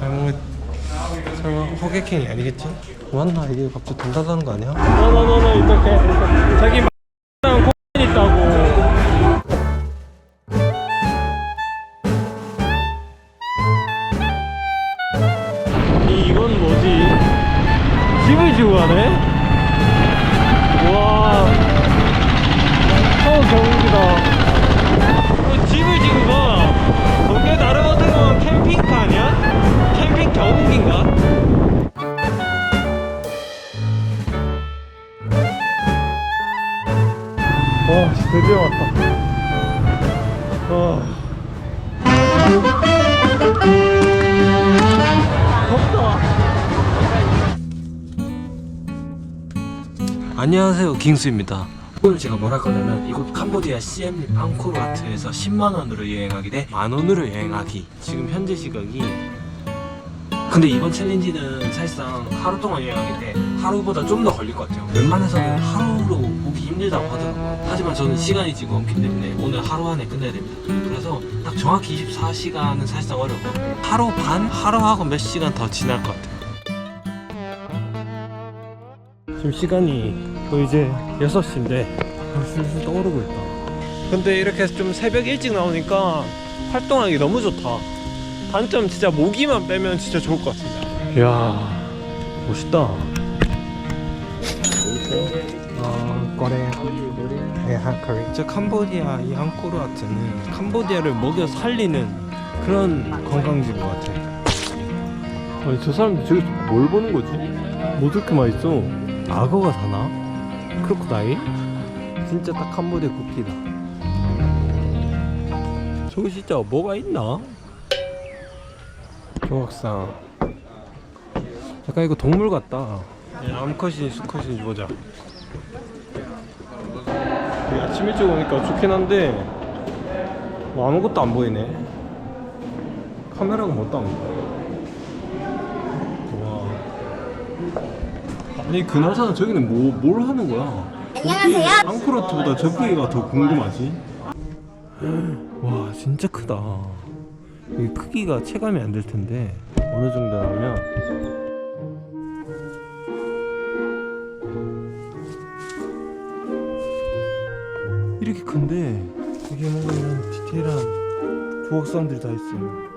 뭐 설마 호객행위 아니겠지? 맞나 이게 갑자기 돈 달라는 거 아니야? 너너너너 이렇게 자기 안녕하세요 깅수입니다. 오늘 제가 뭘 할 거냐면 이곳 캄보디아 시엠립 앙코르와트에서 10만원으로 여행하기 대 만원으로 여행하기. 지금 현재 시각이 근데 이번 챌린지는 사실상 하루 동안 여행하기 때 하루보다 좀 더 걸릴 것 같아요. 웬만해서는 하루로 힘들다고 하더라고요 하지만 저는 시간이 지금 없기 때문에 오늘 하루 안에 끝내야 됩니다 그래서 딱 정확히 24시간은 사실상 어려워 하루 반? 하루하고 몇 시간 더 지날 것 같아요 지금 시간이 거의 이제 6시인데 슬슬 떠오르고 있다. 근데 이렇게 좀 새벽 일찍 나오니까 활동하기 너무 좋다. 단점 진짜 모기만 빼면 진짜 좋을 것 같습니다. 이야, 멋있다. 아, 거래. 네, 한커리. 진짜 캄보디아 이 앙코르와트는 캄보디아를 먹여 살리는 그런 관광지인 것 같아. 아니, 저 사람들 저기서 뭘 보는 거지? 뭐 저렇게 맛있어? 악어가 사나? 크로코다일? 진짜 딱 캄보디아 국기다. 저기 진짜 뭐가 있나? 조각상. 약간 이거 동물 같다. 예, 암컷인지 수컷인지 보자. 아침 일찍 오니까 좋긴 한데 뭐 아무것도 안 보이네. 카메라가 뭣도 안 보여. 와. 아니 그나저나 저기는 뭐 뭘 하는 거야? 안녕하세요. 앙코르트보다 저기가 더 궁금하지. 와 진짜 크다. 이 크기가 체감이 안 될 텐데 어느 정도냐면 큰데 이게 뭔가 이런 디테일한 조각상들이 다 있어요.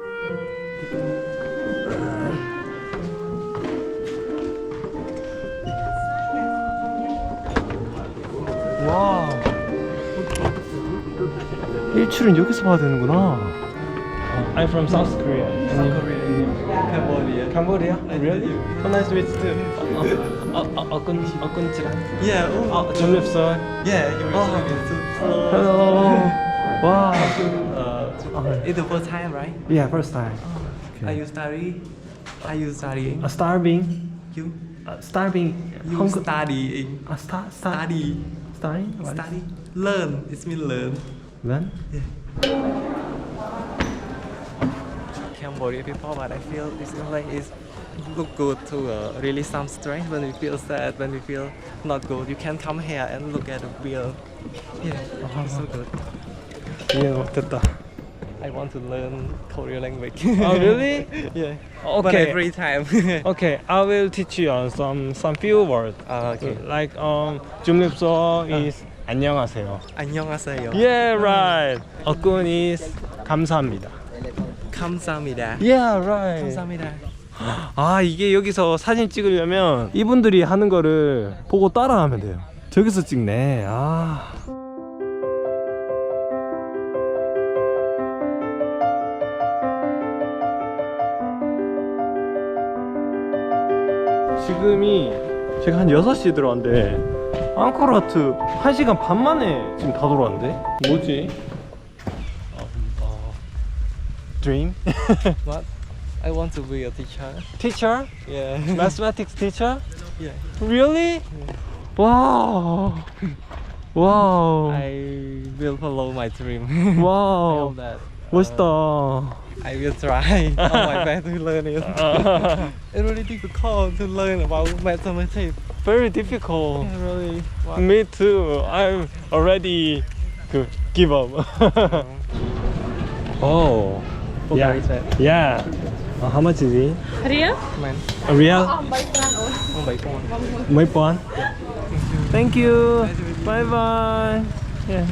와 일출은 여기서 봐야 되는구나. I'm from South Korea. Cambodia. Cambodia? Really? Oh, nice to meet you too. 어, 어, 어끈, 어끈지랑. Yeah. Oh, 어, 전립선. yeah. You will see me too. Hello. 와. Uh, it's the first time, right? Yeah, first time. Are you study? Are you studying? A starving. You Uh, starving. you Hong- studying? A star, star, Study. Starting? What is- Study. Learn. It's mean learn. When? Cambodia people, but I feel this place is look good to uh, release some stress when we feel sad, when we feel not good. You can come here and look at the wheel. Yeah, it's so good. 이해 못했다. I want to learn Korean language. Oh, really? yeah. But Okay. every time. Okay, I will teach you on some some few words. Ah, okay. Like um, 중립서 is 안녕하세요. 안녕하세요. Yeah, right. 어끈 is 감사합니다. 감사합니다. Yeah, right. 감사합니다. 아 이게 여기서 사진 찍으려면 이분들이 하는 거를 보고 따라하면 돼요 저기서 찍네 아 지금이 제가 한 6시에 들어왔는데 앙코르와트 1시간 반 만에 지금 다 돌아왔는데 뭐지? dream? what? I want to be a teacher. Teacher? Yeah. Mathematics teacher? Yeah. Really? Yeah. Wow. wow. I will follow my dream. wow. that. Uh, What's the? I will try all my best to learn it. it's really difficult to learn about mathematics. Very difficult. Yeah, really. Wow. Me too. I'm already give up. oh. Okay, Yeah. is that- Yeah. Uh, how much is it? Real? Man. A real? Oh, by con. mấy 번? Thank you. Bye bye. 예.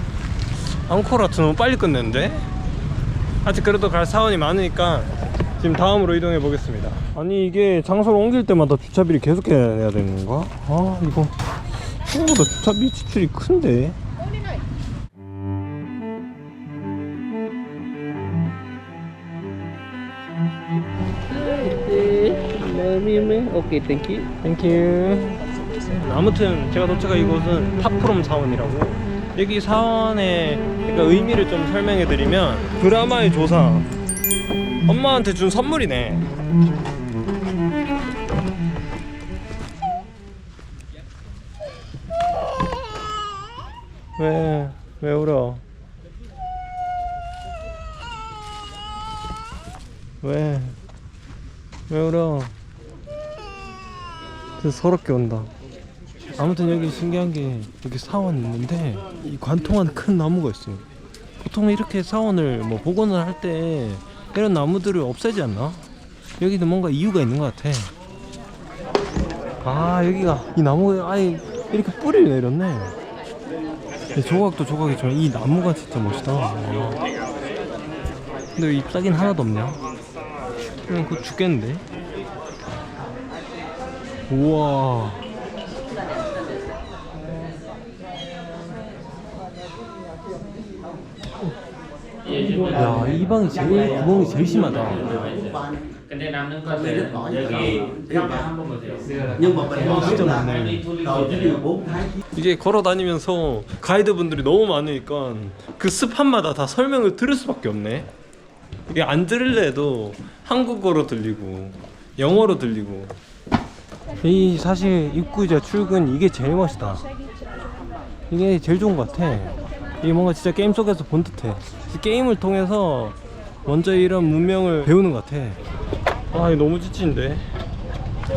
앙코라트 너무 빨리 끝냈는데? 아직 그래도 갈 사원이 많으니까 지금 다음으로 이동해 보겠습니다. 아니 이게 장소를 옮길 때마다 주차비를 계속 해야 되는 건가? 아 이거 생각보다 주차비 지출이 큰데. Thank you. 땡큐 아무튼 제가 도착한 이곳은 탑프롬 사원이라고 여기 사원의 그러니까 의미를 좀 설명해 드리면 드라마의 조상 엄마한테 준 선물이네 왜, 왜 울어? 왜, 왜 울어? 서럽게 온다. 아무튼 여기 신기한 게 여기 사원 있는데 이 관통한 큰 나무가 있어요. 보통 이렇게 사원을 뭐 복원을 할 때 이런 나무들을 없애지 않나? 여기는 뭔가 이유가 있는 것 같아. 아 여기가 이 나무가 아예 이렇게 뿌리를 내렸네. 이 조각도 조각이지만 이 나무가 진짜 멋있다. 와. 근데 왜 잎사귀는 하나도 없냐? 그냥 그거 죽겠는데? 우와. 야, 이 방이 제일 구멍이 제일 심하다. 근데 남는 것은 여기 한번 보세요. 진짜 많네. 이게 걸어 다니면서 가이드 분들이 너무 많으니까 그 습한마다 다 설명을 들을 수밖에 없네. 이게 안 들을래도 한국어로 들리고 영어로 들리고. 이 사실 입구이자 출근 이게 제일 멋있다. 이게 제일 좋은 것 같아. 이게 뭔가 진짜 게임 속에서 본 듯해. 게임을 통해서 먼저 이런 문명을 배우는 것 같아. 아, 이거 너무 지치는데.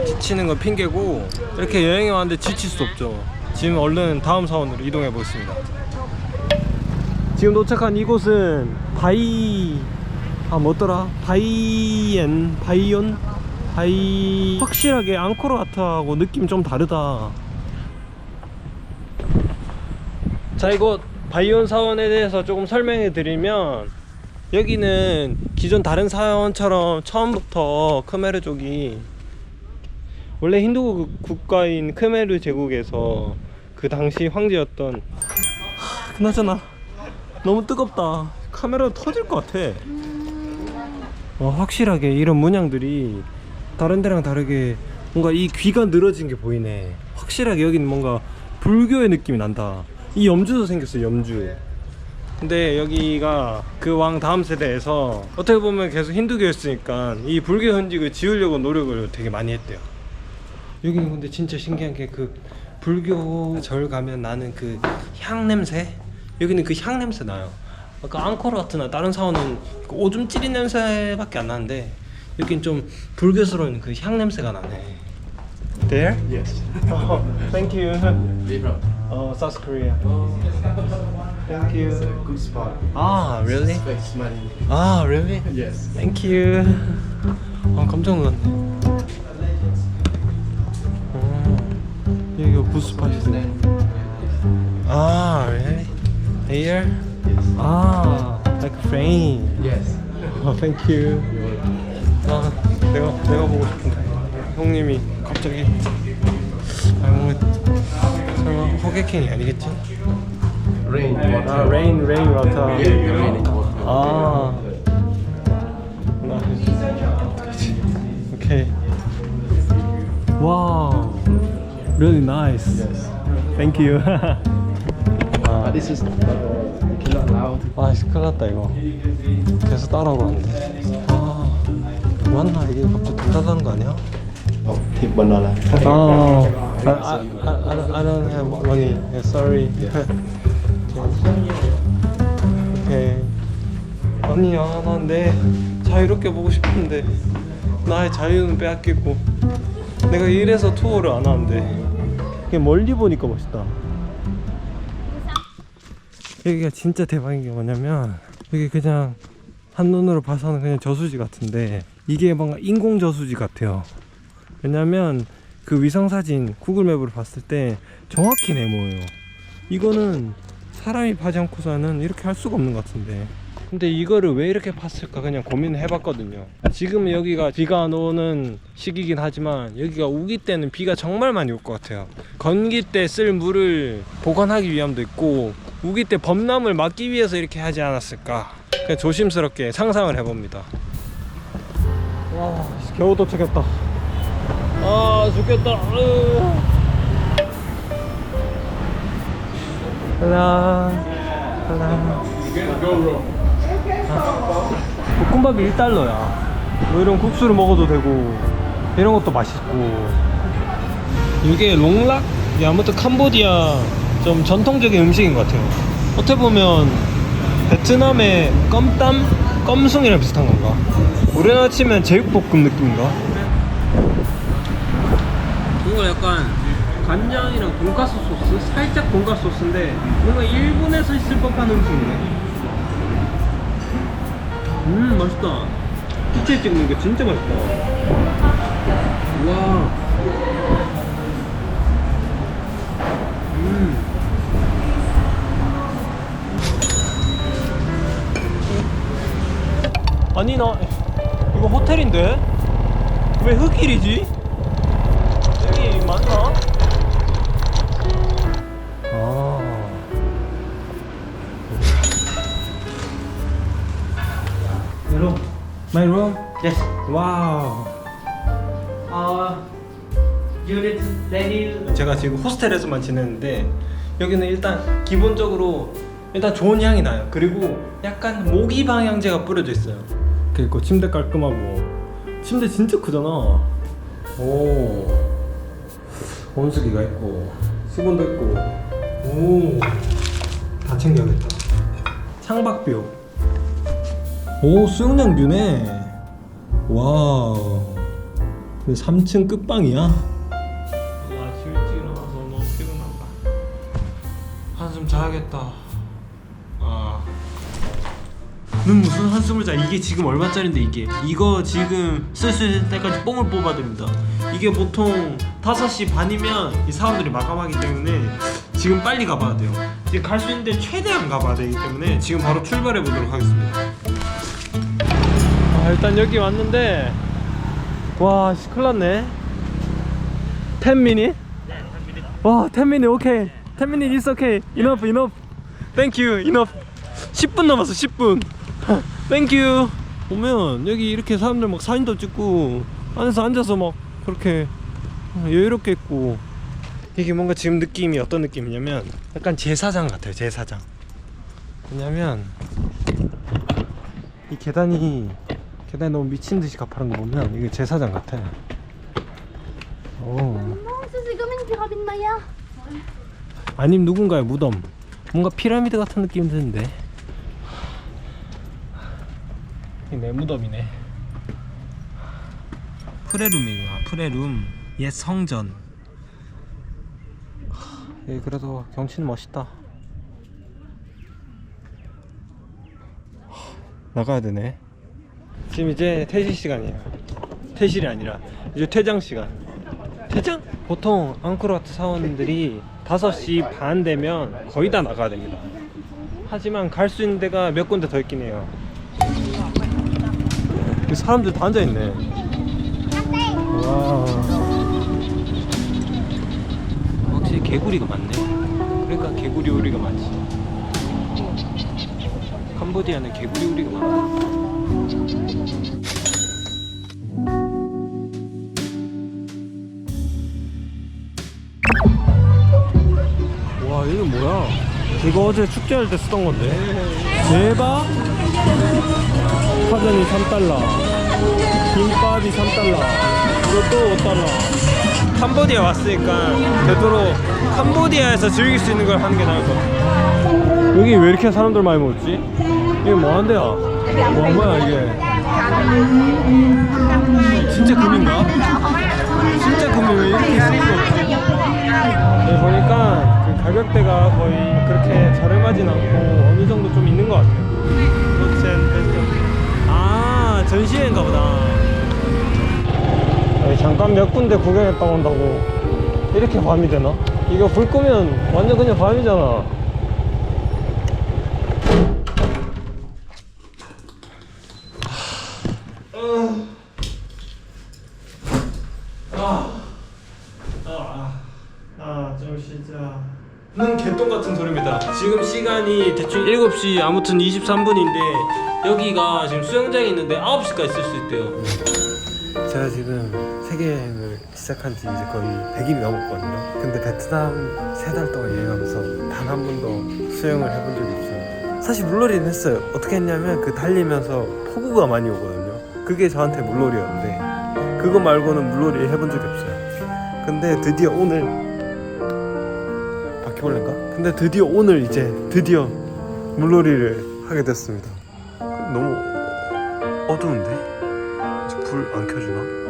지치는 건 핑계고 이렇게 여행에 왔는데 지칠 수 없죠. 지금 얼른 다음 사원으로 이동해 보겠습니다. 지금 도착한 이곳은 바이 아 뭐더라 바이엔 바이온 바이. 확실하게 앙코르와트하고 느낌 좀 다르다. 자 이곳 바이온 사원에 대해서 조금 설명해 드리면 여기는 기존 다른 사원처럼 처음부터 크메르족이 원래 힌두 국가인 크메르 제국에서 그 당시 황제였던 하, 그나저나 너무 뜨겁다. 카메라 터질 것 같아. 와, 확실하게 이런 문양들이 다른 데랑 다르게 뭔가 이 귀가 늘어진 게 보이네. 확실하게 여기는 뭔가 불교의 느낌이 난다. 이 염주도 생겼어요 염주. 근데 여기가 그 왕 다음 세대에서 어떻게 보면 계속 힌두교였으니까 이 불교 현직을 지으려고 노력을 되게 많이 했대요. 여기는 근데 진짜 신기한 게 그 불교 절 가면 나는 그 향 냄새? 여기는 그 향 냄새 나요. 아까 앙코르와트나 다른 사원은 그 오줌 찌린 냄새밖에 안 나는데 여긴 좀 불교스러운 그 향 냄새가 나네 There? Yes. oh, thank you. Oh, South Korea. Thank you. good spot. Ah, really? Space money. Ah, really? Yes. Thank you. 아 깜짝 놀랐네. 어, 여기가 부스팟이네. 아, really? Here? 아, like frame. Yes. 아, thank you. 아, 내가 내가 보고 싶은데 형님이 갑자기 아, 뭔가 설마 호객행이 아니겠지? Rain water. 아, rain, rain water. Yeah, raining water. 아. 나이스. 오케이. 와우. Really nice. Thank you. Uh, this is uh. 아, 씨, 큰일 났다, 이거. 계속 따라오고 왔는데. 아, 맞나? 이게 갑자기 달달하는 거 아니야? Oh, tip banana. 아, I, I, I, don't- I don't have money. Yeah, sorry. 오케이. 아니야, 난내 자유롭게 보고 싶은데 나의 자유는 빼앗기고 내가 이래서 투어를 안 하는데 그냥 멀리 보니까 멋있다. 여기가 진짜 대박인 게 뭐냐면 여기 그냥 한눈으로 봐서는 그냥 저수지 같은데 이게 뭔가 인공 저수지 같아요. 왜냐면 그 위성 사진 구글 맵으로 봤을 때 정확히 네모예요. 이거는 사람이 파지 않고서는 이렇게 할 수가 없는 것 같은데. 근데 이거를 왜 이렇게 팠을까 그냥 고민을 해봤거든요. 지금 여기가 비가 안 오는 시기긴 하지만 여기가 우기 때는 비가 정말 많이 올 것 같아요. 건기 때 쓸 물을 보관하기 위함도 있고 우기 때 범람을 막기 위해서 이렇게 하지 않았을까. 그냥 조심스럽게 상상을 해봅니다. 와 겨우 도착했다. 아 죽겠다. 으. 하나 하나. 볶음밥이 1달러야. 뭐 이런 국수를 먹어도 되고 이런 것도 맛있고. 이게 롱락? 이게 아무튼 캄보디아 좀 전통적인 음식인 것 같아요. 어떻게 보면 베트남의 껌땀? 껌숭이랑 비슷한 건가? 우리나라 치면 제육볶음 느낌인가? 뭔가 약간 간장이랑 돈가스 소스? 살짝 돈가스 소스인데 뭔가 일본에서 있을 법한 음식이네 음 맛있다 피치에 찍는 게 진짜 맛있다 와 음. 아니 나 이거 호텔인데 왜 흙길이지? 여기 맞나? 아 Hello, my room. Yes. 와우. Uh, unit Daniel. 제가 지금 호스텔에서만 지냈는데 여기는 일단 기본적으로 일단 좋은 향이 나요. 그리고 약간 모기 방향제가 뿌려져 있어요. 그리고 침대 깔끔하고 침대 진짜 크잖아. 오 온수기가 있고 수건도 있고 오다 챙겨야겠다. 창밖뷰. 오 수영장 뷰네. 와우. 3층 끝방이야. 는 무슨 한숨을 자? 이게 지금 얼마짜린데 이게? 이거 지금 쓸 수 있을 때까지 뽕을 뽑아야 됩니다. 이게 보통 5시 반이면 이 사람들이 마감하기 때문에 지금 빨리 가봐야 돼요. 지금 갈 수 있는데 최대한 가봐야 되기 때문에 지금 바로 출발해 보도록 하겠습니다. 아, 일단 여기 왔는데 와, 씨, 큰일 났네. 10 minute? 와, 10 minute, 오케이. 10 minute is okay. Enough, enough. Thank you, enough. 10분 남았어, 10분. Thank you. 보면 여기 이렇게 사람들 막 사진도 찍고 안에서 앉아서 막 그렇게 여유롭게 있고 이게 뭔가 지금 느낌이 어떤 느낌이냐면 약간 제사장 같아요, 제사장. 왜냐면 이 계단이 계단이 너무 미친 듯이 가파른 거 보면 이게 제사장 같아. 오. 아님 누군가의 무덤. 뭔가 피라미드 같은 느낌 드는데. 이 내 무덤이네. 프레룸이구나. 프레룸. 옛 성전. 예, 그래도 경치는 멋있다. 나가야 되네. 지금 이제 퇴실 시간이에요. 퇴실이 아니라 이제 퇴장 시간. 퇴장? 보통 앙코르와트 사원들이 5시 반 되면 거의 다 나가야 됩니다. 하지만 갈 수 있는 데가 몇 군데 더 있긴 해요. 여기 사람들 다 앉아있네. 와. 확실히 개구리가 많네. 그러니까 개구리 우리가 많지. 캄보디아는 개구리 우리가 많아. 와 이거 뭐야? 이거 어제 축제할 때 쓰던 건데 대박 파전이 3달러 김밥이 3달러 이것도 5달러 캄보디아 왔으니까 되도록 캄보디아에서 즐길 수 있는 걸 하는 게 나을 것 같아 여기 왜 이렇게 사람들 많이 모였지? 이게 뭐 하는 데야? 뭐한 거야 이게 진짜 금인가? 진짜 금이 왜 이렇게 있을 거 없지? 네, 보니까 그 가격대가 거의 그렇게 저렴하진 않고 어느 정도 좀 있는 것 같아요. 아 전시회인가 보다. 잠깐 몇 군데 구경했다 온다고 이렇게 밤이 되나? 이거 불 끄면 완전 그냥 밤이잖아. 아, 좀 쉬자. 는 개똥 같은 소리입니다. 지금 시간이 대충 7시 아무튼 23분인데 여기가 지금 수영장이 있는데 9시까지 쓸 수 있대요. 제가 지금 세계 여행을 시작한 지 이제 거의 100일이 넘었거든요. 근데 베트남 세 달 동안 여행하면서 단 한 번도 수영을 해본 적이 없어요. 사실 물놀이는 했어요. 어떻게 했냐면 그 달리면서 폭우가 많이 오거든요. 그게 저한테 물놀이였는데 그거 말고는 물놀이 해본 적이 없어요. 근데 드디어 오늘 바퀴벌레인가? 근데 드디어 오늘 이제 드디어 물놀이를 하게 됐습니다. 너무 어두운데? 불 안 켜주나?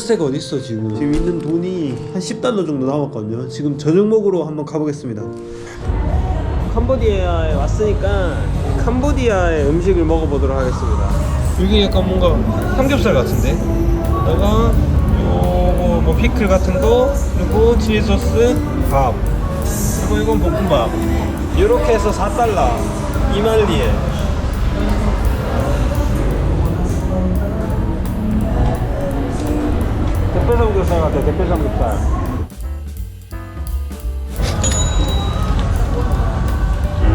새가 어딨어 지금? 지금 있는 돈이 한 10달러 정도 남았거든요. 지금 저녁 먹으러 한번 가보겠습니다. 캄보디아에 왔으니까 캄보디아의 음식을 먹어보도록 하겠습니다. 이게 약간 뭔가 삼겹살 같은데? 여기다가 요거 뭐 피클 같은 거 그리고 칠리 소스 밥. 그리고 이건 볶음밥. 이렇게 해서 4달러 2만 리에 삼겹살 같아 대패 삼겹살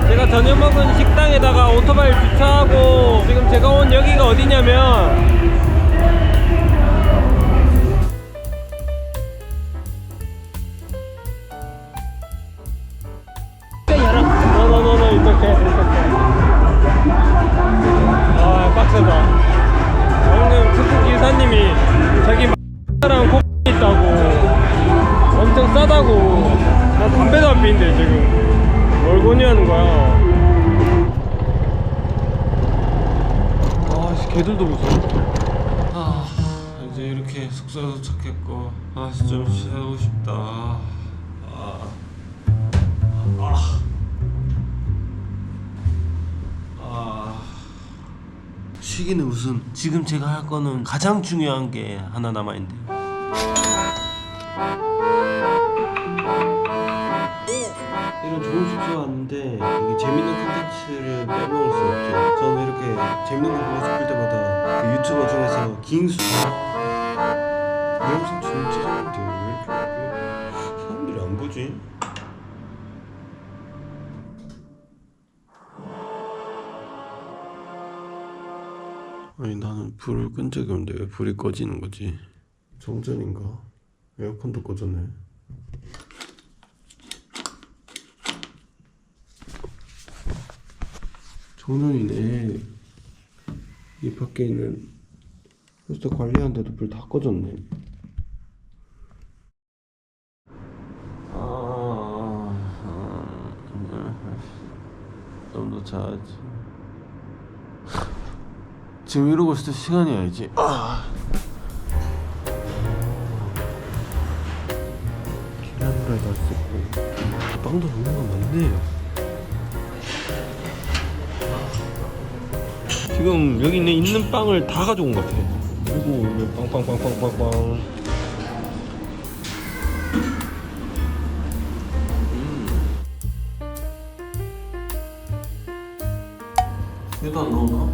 제가 저녁 먹은 식당에다가 오토바이를 주차하고 지금 제가 온 여기가 어디냐면 너너너너 이렇게 이렇게. 아 빡세다. 방금 툭툭 기사님이 랑코 있다고 엄청 싸다고 나 담배도 안 피는데 지금 뭘 권유하는 거야 아씨 개들도 무서워 아 이제 이렇게 숙소에 도착했고 아좀 쉬고 싶다 아. 아. 아. 쉬기는 무슨 지금 제가 할 거는 가장 중요한 게 하나 남아 있는데요. 이런 좋은 숙소 왔는데 이게 재밌는 콘텐츠를 빼먹을 수 없죠. 저는 이렇게 재밌는 거 보고 싶을 때마다 그 유튜버 중에서 깅수 이 영상 진짜 재밌는데 왜 이렇게 사람들이 안 보지? 아니 나는 불을 끈 적이 없는데 왜 불이 꺼지는 거지? 정전인가? 에어컨도 꺼졌네. 정전이네. 이 밖에 있는 호스트 관리하는데도 불 다 꺼졌네. 아, 좀더 자야지. 지금 이러고 있을 때 시간이 아니지. 아. 쓰고 빵도 먹는 거 맞네. 지금 여기 있는 있는 빵을 다 가져온 것 같아. 그리고 빵빵빵빵빵빵. 얘도 안 나오나?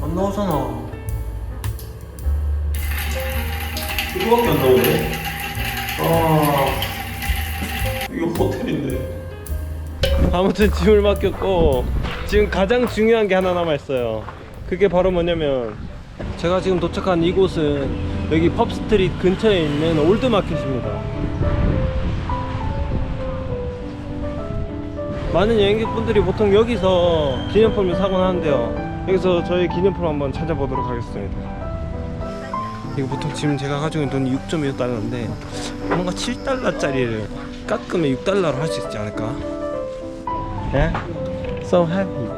안 나오잖아. 이거밖에 안 나오네. 아, 이거 호텔인데. 아무튼 짐을 맡겼고 지금 가장 중요한 게 하나 남아 있어요. 그게 바로 뭐냐면 제가 지금 도착한 이곳은 여기 펍스트릿 근처에 있는 올드마켓입니다. 많은 여행객분들이 보통 여기서 기념품을 사곤 하는데요. 여기서 저희 기념품 한번 찾아보도록 하겠습니다. 이거 보통 지금 제가 가지고 있는 돈이 6.1달러인데 뭔가 7달러짜리를 깎으면 6달러로 할 수 있지 않을까? Yeah? So happy.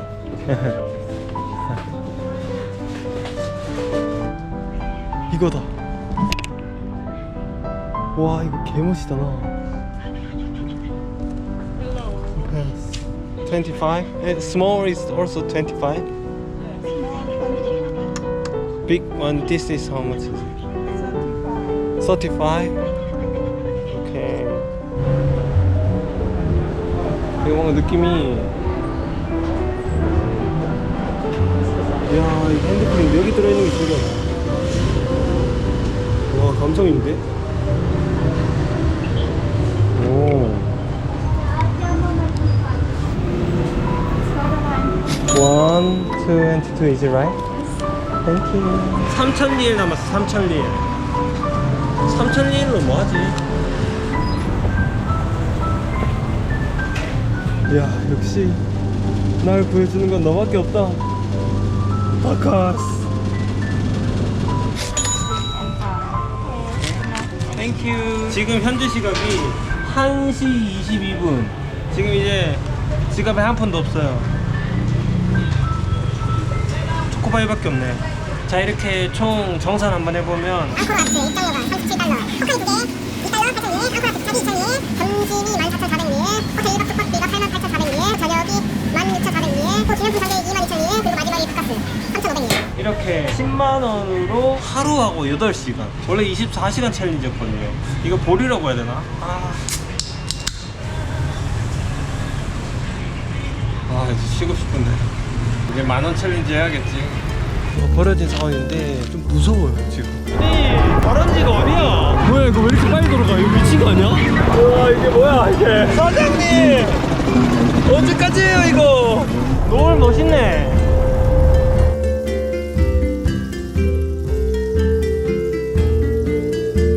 이거다. 와 이거 개멋이다 나. 25? Eh, Small is also 25? Big one, this is how much is it? 35? Okay. 이거 뭔가 느낌이 이야 이 핸드크림 여기 들어있는 게 신기하다 와 감성인데? 오 One, two, and two, is it right? Thank you. 3,000리엘 남았어, 3,000리엘. 3,000리엘로 뭐 하지? 야, 역시 날 구해주는 건 너밖에 없다. 바카스. 땡큐. 지금 현재 시각이 1시 22분. 지금 이제 지갑에 한 푼도 없어요. 초코바이밖에 없네. 자 이렇게 총 정산 한번 해보면 앙코르와트 2달러가 37달러 포카리 2개 2달러 8,000일 앙코르와트 차비 2,000일 점심이 14,400일 호텔 1박 숙박비가 88,400일 저녁이 16,400일 또 기념품 상대 22,000일 그리고 마지막이 바카스 3,500일 이렇게 10만 원으로 하루하고 8시간. 원래 24시간 챌린지였거든요. 이거 볼이라고 해야 되나? 아. 아, 이제 쉬고 싶은데. 이제 만원 챌린지 해야겠지. 벌어진 상황인데 좀 무서워요 지금 아니 바람지가 어디야? 뭐야 이거 왜 이렇게 빨리 돌아가? 이거 미친 거 아니야? 와 이게 뭐야 이게 사장님 언제까지예요 이거 너무 멋있네